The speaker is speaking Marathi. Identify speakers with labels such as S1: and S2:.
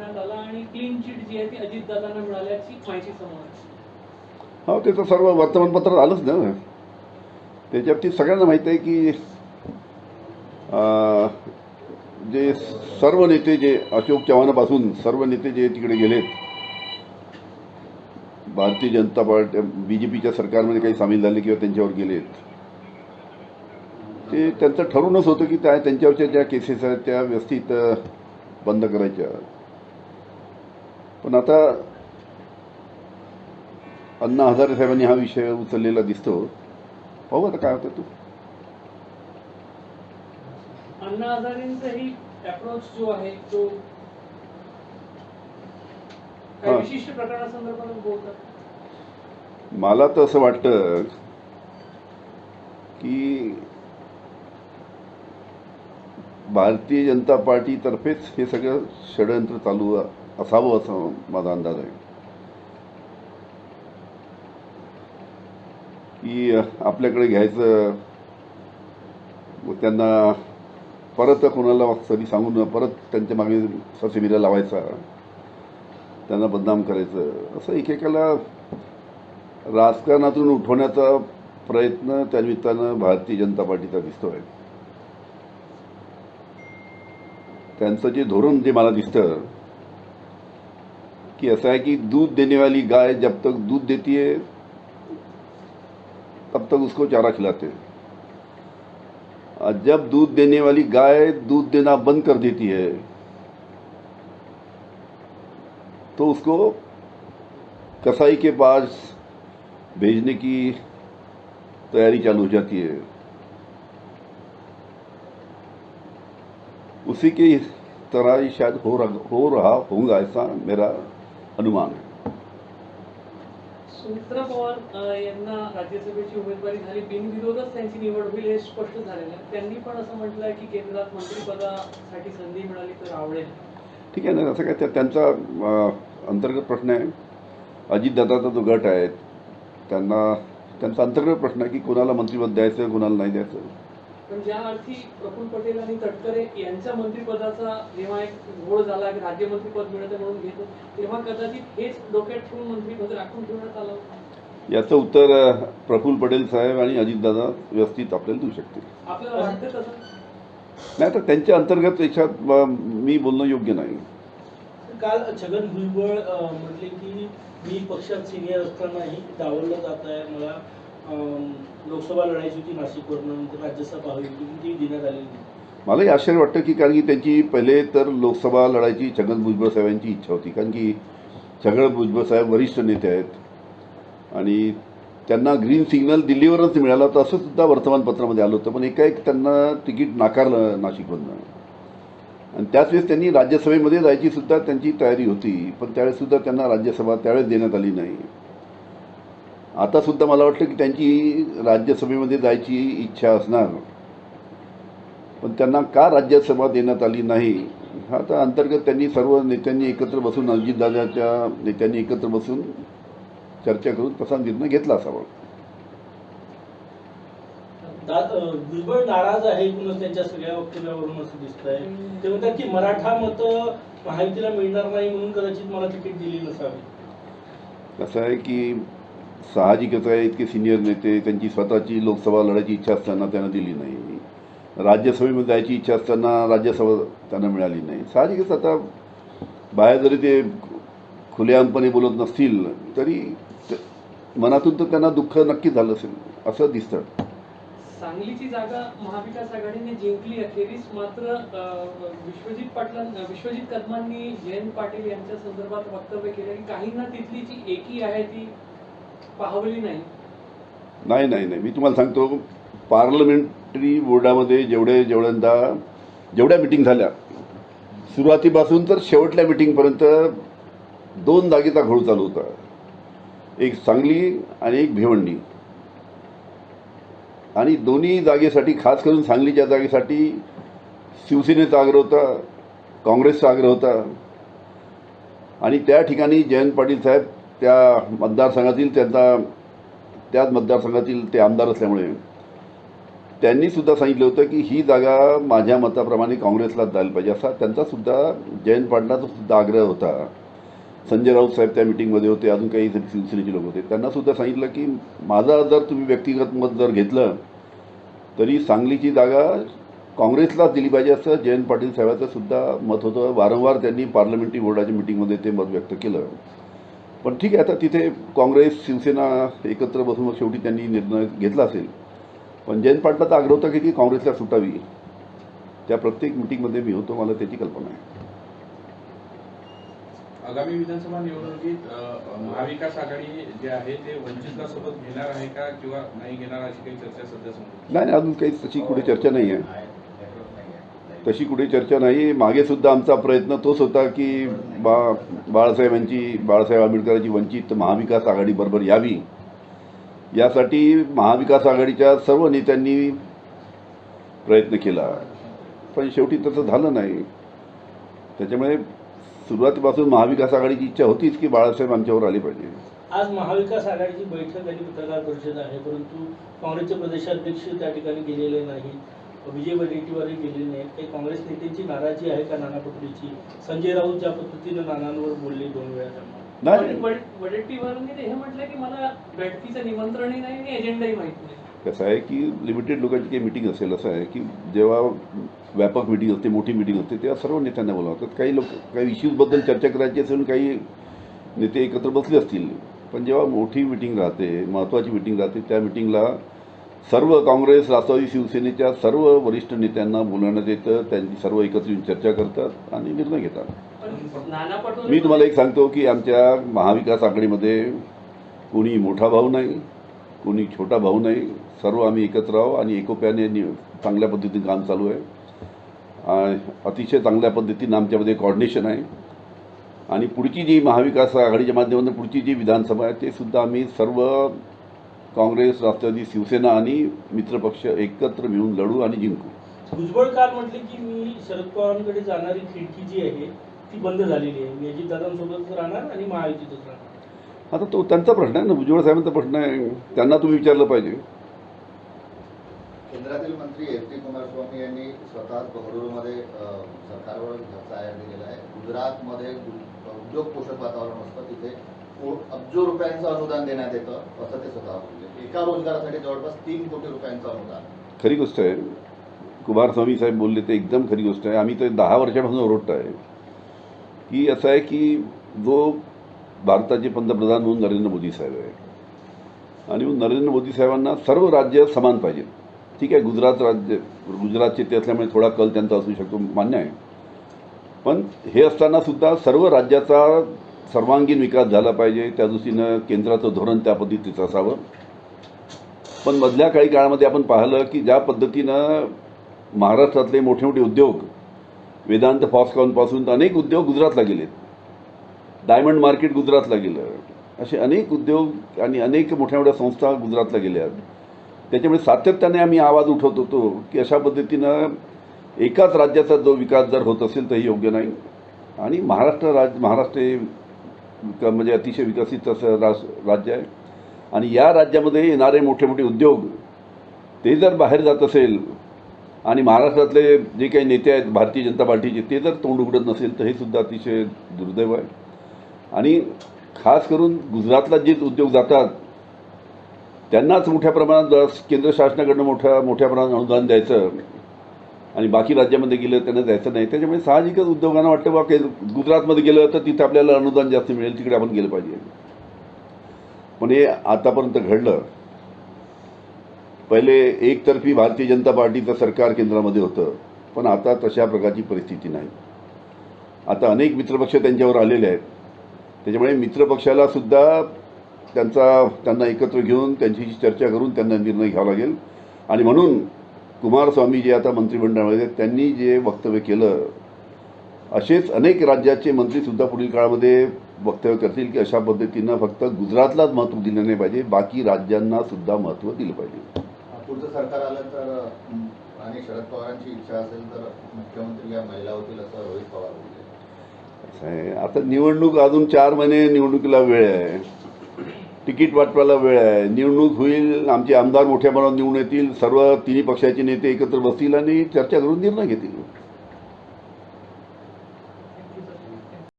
S1: हा आला आणि क्लीन चिट जी आहे ती मिळाल्याची माहिती समोर
S2: हो ते तर सर्व वर्तमानपत्रात आलंच ना. त्याच्याबाबतीत सगळ्यांना माहीत आहे की जे सर्व नेते जे अशोक चव्हाणापासून सर्व नेते जे तिकडे गेलेत Bharatiya Janata party B J पीच्या सरकारमध्ये काही सामील झाले किंवा त्यांच्यावर गेलेत. ते त्यांचं ठरूनच होतं की त्या त्यांच्यावरच्या ज्या केसेस आहेत त्या व्यवस्थित बंद करायच्या. पण आता अण्णा हजारे साहेबांनी हा विषय उचललेला दिसतो. पाहू आता काय होतं तू.
S1: अण्णा हजारेंचाही अप्रोच जो आहे तो. विशिष्ट प्रकरणासंदर्भात बोलतात.
S2: मला तर असं वाटतं की भारतीय जनता पार्टीतर्फेच हे सगळं षडयंत्र चालू असावं असं माझा अंदाज आहे. की आपल्याकडे घ्यायचं व त्यांना परत कोणाला सरी सांगून परत त्यांच्या मागे ससेमिरा लावायचा त्यांना बदनाम करायचं असं एकेकाला राजकारणातून उठवण्याचा प्रयत्न त्या निमित्तानं भारतीय जनता पार्टीचा दिसतोय. त्यांचं जे धोरण जे मला दिसतं की असं आहे की दूध देने वाली गाय जब तक दूध देती है, तब तक उसको चारा खिलाते हैं। और जब दूध देने वाली गाय दूध देना बंद कर देती है तो उसको कसाई के पास भेजने की तैयारी चालू हो जाती है। उसी की तरह ही शायद हो रहा हो रहा होगा ऐसा मेरा अनुमान
S1: सुमित्रा पवार यांना राज्यसभेची उमेदवारी झाली. बिनविरोधच त्यांची निवड होईल हे स्पष्ट झालेलं आहे. त्यांनी पण असं म्हटलं आहे की केंद्रात मंत्रिपदासाठी संधी मिळाली तर आवडेल.
S2: ठीक आहे ना असं काय त्या- त्यांचा अंतर्गत प्रश्न आहे. अजितदादाचा जो गट आहे त्यांना त्यांचा अंतर्गत प्रश्न आहे की कोणाला मंत्रिपद द्यायचं कोणाला नाही द्यायचं.
S1: पण ज्या अर्थी प्रफुल्ल पटेल आणि तटकरे यांच्या मंत्रिपदाचा जेव्हा एक घोळ झाला की राज्यमंत्रीपद मिळतं म्हणून घेतो तेव्हा कदाचित हेच डोक्यात ठेवून मंत्रिपद राखून ठेवण्यात आलं.
S2: याचं उत्तर प्रफुल्ल पटेल साहेब आणि अजितदादा व्यवस्थित आपल्याला देऊ शकतील.
S1: आपल्याला वाटतं तसं?
S2: नाही तर त्यांच्या अंतर्गत अं, मी बोलणं योग्य नाही.
S3: काल छगन भुजबळ म्हटले की मी पक्षात सिनियर असतानाही डावललं जात आहे. मला लोकसभा लढायची होती नाशिकवरून नंतर राज्यसभा हवी होती ती देण्यात आलेली नाही
S2: मलाही आश्चर्य वाटतं की कारण की त्यांची पहिले तर लोकसभा लढायची छगन भुजबळ साहेबांची इच्छा होती. कारण की छगन भुजबळ साहेब वरिष्ठ नेते आहेत आणि त्यांना ग्रीन सिग्नल दिल्लीवरच मिळाला होता असं सुद्धा वर्तमानपत्रामध्ये आलं होतं. पण एकाएक त्यांना तिकीट नाकारलं नाशिकमधनं. आणि त्याच वेळेस त्यांनी राज्यसभेमध्ये जायची सुद्धा त्यांची तयारी होती पण त्यावेळेस सुद्धा त्यांना राज्यसभा त्यावेळेस देण्यात आली नाही. आता सुद्धा मला वाटतं की त्यांची राज्यसभेमध्ये जायची इच्छा असणार. पण त्यांना का राज्यसभा देण्यात आली नाही? हा आता अंतर्गत त्यांनी सर्व नेत्यांनी एकत्र बसून अजितदादाच्या नेत्यांनी एकत्र बसून चर्चा करून तसा निर्णय घेतला असावा.
S3: भुजबळ नाराज आहे एकूणच त्यांच्या सगळ्या वक्तव्यावरून असं दिसतंय. ते म्हणतात की मराठा मतं महायुतीला मिळणार नाही म्हणून कदाचित मला तिकीट दिली नसावी.
S2: कसं आहे की साहजिकच आहे इतके सिनियर नेते त्यांची स्वतःची लोकसभा लढायची इच्छा असताना त्यांना दिली नाही. राज्यसभेमध्ये जायची इच्छा असताना राज्यसभा त्यांना मिळाली नाही. साहजिकच आता बाहेर जरी ते खुलेआमपणे बोलत नसतील तरी मनातून तर त्यांना दुःख नक्की झालं असेल असं दिसतं.
S1: सांगलीची जागा महाविकास आघाडीने जिंकली अखेरीस मात्र विश्वजित पाटलां विश्वजित कदमांनी जयंत पाटील यांच्या संदर्भात वक्तव्य केलं की काहींना तिथली जी एकी आहे ती पाहवली नाही.
S2: नाही नाही नाही. मी तुम्हाला सांगतो पार्लमेंटरी बोर्डामध्ये जेवढे जेवढ्यांदा जेवढ्या मिटिंग झाल्या सुरुवातीपासून तर शेवटल्या मिटिंगपर्यंत दोन जागेचा घोळ चालू होता. एक सांगली आणि एक भिवंडी. आणि दोन्ही जागेसाठी खास करून सांगलीच्या जागेसाठी शिवसेनेचा आग्रह होता काँग्रेसचा आग्रह होता. आणि त्या ठिकाणी जयंत पाटील साहेब त्या मतदारसंघातील त्यांचा त्याच मतदारसंघातील ते आमदार असल्यामुळे त्यांनीसुद्धा सांगितलं होतं की ही जागा माझ्या मताप्रमाणे काँग्रेसलाच जायला पाहिजे. असा त्यांचासुद्धा जयंत पाटलाचा सुद्धा आग्रह होता. संजय राऊत साहेब त्या मिटिंगमध्ये होते अजून काही शिवसेनेचे लोक होते. त्यांनासुद्धा सांगितलं की माझा जर तुम्ही व्यक्तिगत मत जर घेतलं तरी सांगलीची जागा काँग्रेसलाच दिली पाहिजे असं जयंत पाटील साहेबाचंसुद्धा मत होतं. वारंवार त्यांनी पार्लमेंटरी बोर्डाच्या मिटिंगमध्ये ते मत व्यक्त केलं. पण ठीक आहे आता तिथे काँग्रेस शिवसेना एकत्र बसून मग शेवटी त्यांनी निर्णय घेतला असेल. पण जयंत पाटलाचा आग्रह होता की काँग्रेसला सुटावी. त्या प्रत्येक मिटिंगमध्ये मी होतो मला त्याची कल्पना आहे.
S4: आगामी विधानसभा निवडणुकीत महाविकास आघाडी जे आहे ते वंचितला सोबत घेणार आहे का किंवा नाही घेणार अशी काही चर्चा सध्या
S2: नाही, अजून काही तशी कुठे चर्चा नाही आहे. तशी कुठे चर्चा नाही. मागे सुद्धा आमचा प्रयत्न तोच होता की बा बाळासाहेबांची बाळासाहेब आंबेडकरांची वंचित महाविकास आघाडी बरोबर यावी. यासाठी महाविकास आघाडीच्या सर्व नेत्यांनी प्रयत्न केला. पण शेवटी तसं झालं नाही. त्याच्यामुळे सुरुवातीपासून महाविकास आघाडीची इच्छा होतीच की बाळासाहेब आमच्यावर आले पाहिजे.
S3: आज महाविकास आघाडीची बैठक आणि पत्रकार परिषद आहे परंतु काँग्रेसचे प्रदेशाध्यक्ष त्या ठिकाणी गेलेले नाहीत. विजय वडेट्टीवारही गेलेले नाहीत. काही काँग्रेस नेत्यांची नाराजी आहे का नाना पटोलेची? संजय राऊत ज्या पद्धतीनं नानांवर बोलले दोन वेळा त्यांना.
S2: नाही.
S1: वड- वड- वडेट्टीवारांनी ते हे म्हटलं की मला बैठकीचं निमंत्रणही नाही आणि एजेंडाही माहीत नाही.
S2: कसं आहे की लिमिटेड लोकांची काही मिटिंग असेल असं आहे की जेव्हा व्यापक मिटिंग असते मोठी मिटिंग असते तेव्हा सर्व नेत्यांना बोलावतात काही लोक काही इश्यूजबद्दल चर्चा करायची असेल काही नेते एकत्र बसले असतील पण जेव्हा मोठी मिटिंग राहते महत्त्वाची मिटिंग राहते त्या मिटिंगला सर्व काँग्रेस राष्ट्रवादी शिवसेनेच्या सर्व वरिष्ठ नेत्यांना बोलवण्यात येतं. त्यांची सर्व एकत्र येऊन चर्चा करतात आणि निर्णय घेतात. मी तुम्हाला एक सांगतो की आमच्या महाविकास आघाडीमध्ये कोणी मोठा भाऊ नाही कोणी छोटा भाऊ नाही. सर्व आम्ही एकत्र आहो आणि एकोप्याने चांगल्या पद्धतीने काम चालू आहे. अतिशय चांगल्या पद्धतीनं आमच्यामध्ये कॉर्डिनेशन आहे. आणि पुढची जी महाविकास आघाडीच्या माध्यमातून पुढची जी विधानसभा आहे ते सुद्धा आम्ही सर्व काँग्रेस राष्ट्रवादी शिवसेना आणि मित्रपक्ष एकत्र मिळून लढू आणि जिंकू.
S3: भुजबळ काल म्हटले की मी शरद पवारांकडे जाणारी खिडकी जी आहे ती बंद झालेली आहे. मी अजितदादांसोबतच राहणार आणि महायुतीतच राहणार.
S2: आता तो त्यांचा प्रश्न आहे ना भुजबळ साहेबांचा प्रश्न आहे. त्यांना तुम्ही विचारलं पाहिजे.
S5: केंद्रातील मंत्री एस टी कुमारस्वामी यांनी स्वतः बंगळुरूमध्ये सरकारवर जाहीर दिलेला आहे. गुजरातमध्ये उद्योग पोषक वातावरण असतं तिथे. अब्जो रुपयांचं अनुदान देण्यात येतं असं ते स्वतः बोलले. एका रोजगारासाठी जवळपास तीन कोटी रुपयांचं अनुदान.
S2: खरी गोष्ट आहे. कुमारस्वामी साहेब बोलले ते एकदम खरी गोष्ट आहे. आम्ही तर दहा वर्षापासून ओरडतो आहे की असं आहे की जो भारताचे पंतप्रधान म्हणून नरेंद्र मोदी साहेब आहे. आणि नरेंद्र मोदी साहेबांना सर्व राज्य समान पाहिजेत. ठीक आहे गुजरात राज्य गुजरातचे ते असल्यामुळे थोडा कल त्यांचा असू शकतो मान्य आहे. पण हे असताना सुद्धा सर्व राज्याचा सर्वांगीण विकास झाला पाहिजे. त्या दृष्टीनं केंद्राचं धोरण त्या पद्धतीचं असावं. पण मधल्या काही काळामध्ये आपण पाहिलं की ज्या पद्धतीनं महाराष्ट्रातले मोठे मोठे उद्योग वेदांत फॉस्कॉनपासून तर अनेक उद्योग गुजरातला गेलेत. डायमंड मार्केट गुजरातला गेलं. असे अनेक उद्योग आणि अनेक मोठ्या मोठ्या संस्था गुजरातला गेल्या त्याच्यामुळे सातत्याने आम्ही आवाज उठवत होतो की अशा पद्धतीनं एकाच राज्याचा जो विकास जर होत असेल तर योग्य नाही. आणि महाराष्ट्र राज महाराष्ट्र हे म्हणजे अतिशय विकसित असं राज राज्य आहे. आणि या राज्यामध्ये येणारे मोठे मोठे उद्योग ते जर बाहेर जात असेल आणि महाराष्ट्रातले जे काही नेते आहेत भारतीय जनता पार्टीचे ते जर तोंड उघडत नसेल तर हे सुद्धा अतिशय दुर्दैव आहे. आणि खास करून गुजरातला जे उद्योग जातात त्यांनाच मोठ्या प्रमाणात केंद्र शासनाकडनं मोठ्या मोठ्या प्रमाणात अनुदान द्यायचं आणि बाकी राज्यामध्ये गेलं त्यांना जायचं नाही. त्याच्यामुळे साहजिकच उद्योगांना वाटतं बा गुजरातमध्ये गेलं तर तिथं आपल्याला अनुदान जास्त मिळेल तिकडे आपण गेलं पाहिजे. पण हे आतापर्यंत घडलं. पहिले एकतर्फी भारतीय जनता पार्टीचं सरकार केंद्रामध्ये होतं पण आता तशा प्रकारची परिस्थिती नाही. आता अनेक मित्रपक्ष त्यांच्यावर आलेले आहेत. त्याच्यामुळे मित्रपक्षाला सुद्धा त्यांचा त्यांना एकत्र घेऊन त्यांच्याशी चर्चा करून त्यांना निर्णय घ्यावा लागेल. आणि म्हणून कुमारस्वामी जे आता मंत्रिमंडळामध्ये आहेत, त्यांनी जे वक्तव्य केलं असेच अनेक राज्याचे मंत्रीसुद्धा पुढील काळामध्ये वक्तव्य करतील की अशा पद्धतीनं फक्त गुजरातलाच महत्त्व दिलं नाही पाहिजे बाकी राज्यांना सुद्धा महत्त्व दिलं पाहिजे.
S5: पुढचं सरकार आलं तर आणि शरद पवारांची इच्छा असेल तर मुख्यमंत्री या महिला होतील असं रोहित पवार बोलले.
S2: असं आहे आता निवडणूक अजून चार महिने निवडणुकीला वेळ आहे. तिकीट वाटपाला वेळ आहे. निवडणूक होईल आमचे आमदार मोठ्या प्रमाणात निवडून येतील सर्व तिन्ही पक्षाचे नेते एकत्र बसतील आणि चर्चा करून निर्णय घेतील.